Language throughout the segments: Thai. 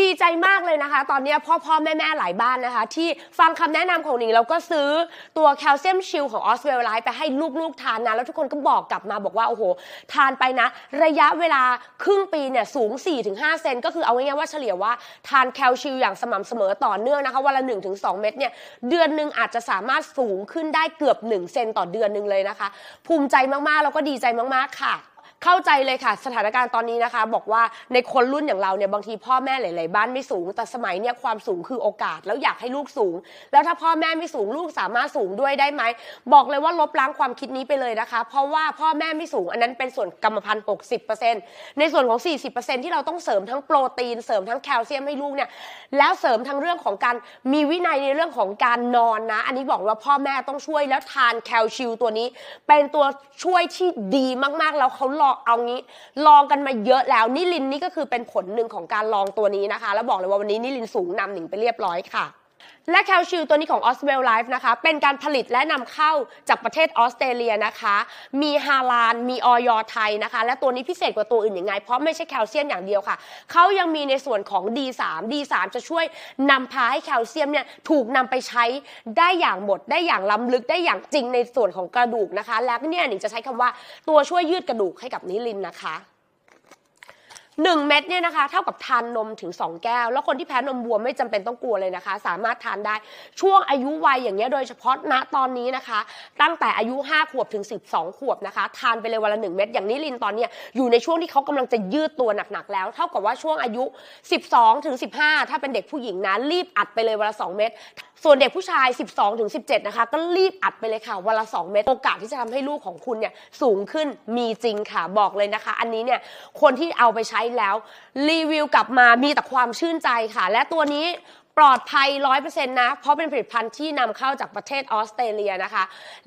ดีใจมากเลยนะคะ ตอนนี้พ่อพ่อแม่แม่หลายบ้านนะคะ ที่ฟังคำแนะนำของหนิงแล้วก็ซื้อตัวแคลเซียมชิลของออสเวลไลท์ไปให้ลูกๆทานนะ แล้วทุกคนก็บอกกลับมาบอกว่า โอ้โห ทานไปนะ ระยะเวลาครึ่งปีเนี่ยสูง 4-5 เซนก็คือเอาง่ายๆว่าเฉลี่ยว่าทานแคลชิลอย่างสม่ำเสมอต่อเนื่องนะคะวันละ 1-2 เม็ดเนี่ยเดือนหนึ่งอาจจะสามารถสูงขึ้นได้เกือบ 1 เซนต่อเดือนหนึ่งเลยนะคะ ภูมิใจมากๆแล้วก็ดีใจมากๆค่ะ เข้าใจเลยค่ะ สถานการณ์ตอนนี้นะคะ บอกว่าในคนรุ่นอย่างเราเนี่ยบางทีพ่อแม่หลาย ๆ บ้านไม่สูง แต่สมัยเนี่ยความสูงคือโอกาสแล้วอยากให้ลูกสูง แล้วถ้าพ่อแม่ไม่สูงลูกสามารถสูงด้วยได้ไหมบอกเลยว่าลบล้างความคิดนี้ไปเลยนะคะ เพราะว่าพ่อแม่ไม่สูงอันนั้นเป็นส่วนกรรมพันธุ์60%ในส่วนของ 40%ที่เราต้องเสริมทั้งโปรตีนเสริมทั้งแคลเซียมให้ลูกเนี่ยแล้วเสริมทั้งเรื่องของการมีวินัยในเรื่องของการนอนนะ อันนี้บอกว่าพ่อแม่ต้องช่วยแล้วทานแคลชิลตัวนี้ เป็นตัวช่วยที่ดีมาก ๆ แล้วเขาลองเอางี้ ลองกันมาเยอะแล้วนิลินนี่ก็คือเป็นผลหนึ่งของการลองตัวนี้นะคะ แล้วบอกเลยว่าวันนี้นิลินสูงนำหนิงไปเรียบร้อยค่ะ และแคลชิลตัวนี้ของ o s w e l l Life นะคะ เป็นการผลิตและนำเข้าจากประเทศออสเตรเลียนะคะ มีฮาลาน มีออยไทยนะคะ และตัวนี้พิเศษกว่าตัวอื่นยังไง เพราะไม่ใช่แคลเซียมอย่างเดียวค่ะ เขายังมีในส่วนของ D3 D3 จะช่วยนำพาให้แคลเซียมเนี่ยถูกนำไปใช้ได้อย่างหมด ได้อย่างล้ำลึก ได้อย่างจริงในส่วนของกระดูกนะคะ แล้วเนี่ยหนิงจะใช้คำว่าตัวช่วยยืดกระดูกให้กับนิลินนะคะ 1 เม็ดเนี่ยนะคะเท่ากับทานนมถึง 2 แก้ว แล้วคนที่แพ้นมวัวไม่จำเป็นต้องกลัวเลยนะคะ สามารถทานได้ช่วงอายุวัยอย่างเงี้ยโดยเฉพาะณตอนนี้นะคะ ตั้งแต่อายุ 5 ขวบถึง 12 ขวบนะคะ ทานไปเลยวันละ 1 เม็ดอย่างนิลินตอนเนี้ยอยู่ในช่วงที่เขากำลังจะยืดตัวหนักๆแล้ว เท่ากับว่าช่วงอายุ 12 ถึง 15 ถ้าเป็นเด็กผู้หญิงนะรีบอัดไปเลยวันละ 2 เม็ด ส่วนเด็กผู้ชาย 12ถึง17 นะคะ ก็รีบอัดไปเลยค่ะ วันละ 2 เม็ดโอกาสที่จะทำให้ลูกของคุณเนี่ยสูงขึ้นมีจริงค่ะบอกเลยนะคะ อันนี้เนี่ยคนที่เอาไปใช้แล้ว รีวิวกลับมามีแต่ความชื่นใจค่ะ และตัวนี้ ปลอดภัย 100%นะ เพราะเป็นผลิตภัณฑ์ที่นำเข้าจากประเทศออสเตรเลียนะคะ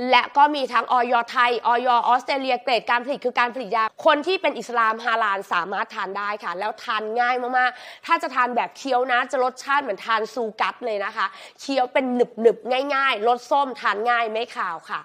และก็มีทั้งออยไทยออยออสเตรเลียเกรดการผลิตคือการผลิตยา คนที่เป็นอิสลามฮาลาลสามารถทานได้ค่ะ แล้วทานง่ายมากๆ ถ้าจะทานแบบเคี้ยวนะ จะรสชาติเหมือนทานซูกัตเลยนะคะ เคี้ยวเป็นหนึบๆง่าย ๆ รสส้มทานง่ายไม่ขาวค่ะ